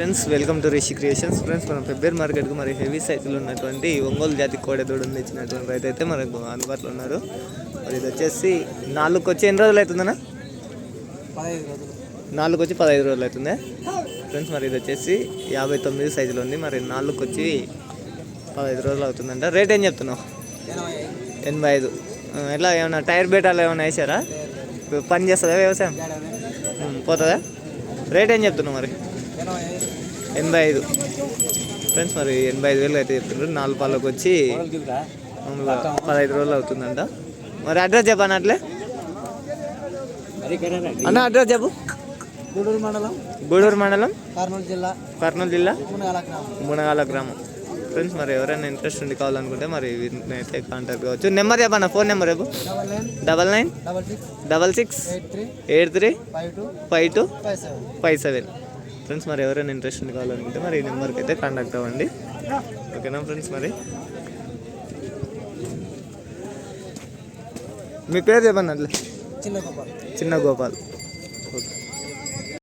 Friends welcome to Rishi creations. Friends మనం ఫిబ్రవరి మార్కెట్కు మరి హెవీ సైజులో ఉన్నటువంటి ఒంగోలు జాతి కోడెదోడు ఇచ్చినటువంటి రైతు అయితే మనకు అందుబాటులో ఉన్నారు. మరి ఇది వచ్చేసి నాలుగుకి వచ్చి ఎన్ని రోజులు అవుతుందన్నా? నాలుగు వచ్చి పదహైదు రోజులు అవుతుంది. ఫ్రెండ్స్ మరి ఇది వచ్చేసి యాభై తొమ్మిది సైజులో ఉంది. మరి నాలుగుకి వచ్చి పదహైదు రోజులు అవుతుందంట. రేట్ ఏం చెప్తున్నావు? ఎనభై ఐదు. ఎట్లా ఏమైనా టైర్ బేటాలు ఏమైనా వేసారా? పని చేస్తుందా వ్యవసాయం? పోతుందా? రేట్ ఏం చెప్తున్నావు మరి? ఎనభై ఐదు. ఫ్రెండ్స్ మరి ఎనభై ఐదు వేలు అయితే చెప్తున్నారు నాలుగు పాలకు వచ్చి పదహైదు రోజులు అవుతుందంట. మరి అడ్రస్ చెప్పాను అట్లే. అన్న అడ్రస్ చెప్పు. గూడూరు మండలం. గూడూరు మండలం. కర్నూలు జిల్లా. కర్నూలు జిల్లా. మునగాల గ్రామం. ఫ్రెండ్స్ మరి ఎవరైనా ఇంట్రెస్ట్ ఉండి కావాలనుకుంటే మరి వీరిని అయితే కాంటాక్ట్ కావచ్చు. నెంబర్ చెప్పన్న ఫోన్ నెంబర్ చెప్పు. Double nine. Double six. Double six. Eight three. Eight three. Five two. Five seven. Friends మరి ఎవరైనా ఇంట్రెస్ట్ కావాలనుకుంటే మరి ఈ నెంబర్కి అయితే కాంటాక్ట్ అవ్వండి. ఓకేనా ఫ్రెండ్స్ మరి? మీ పేరు చెప్పండి అట్లా. చిన్న గొప్ప చిన్న గోపాల్.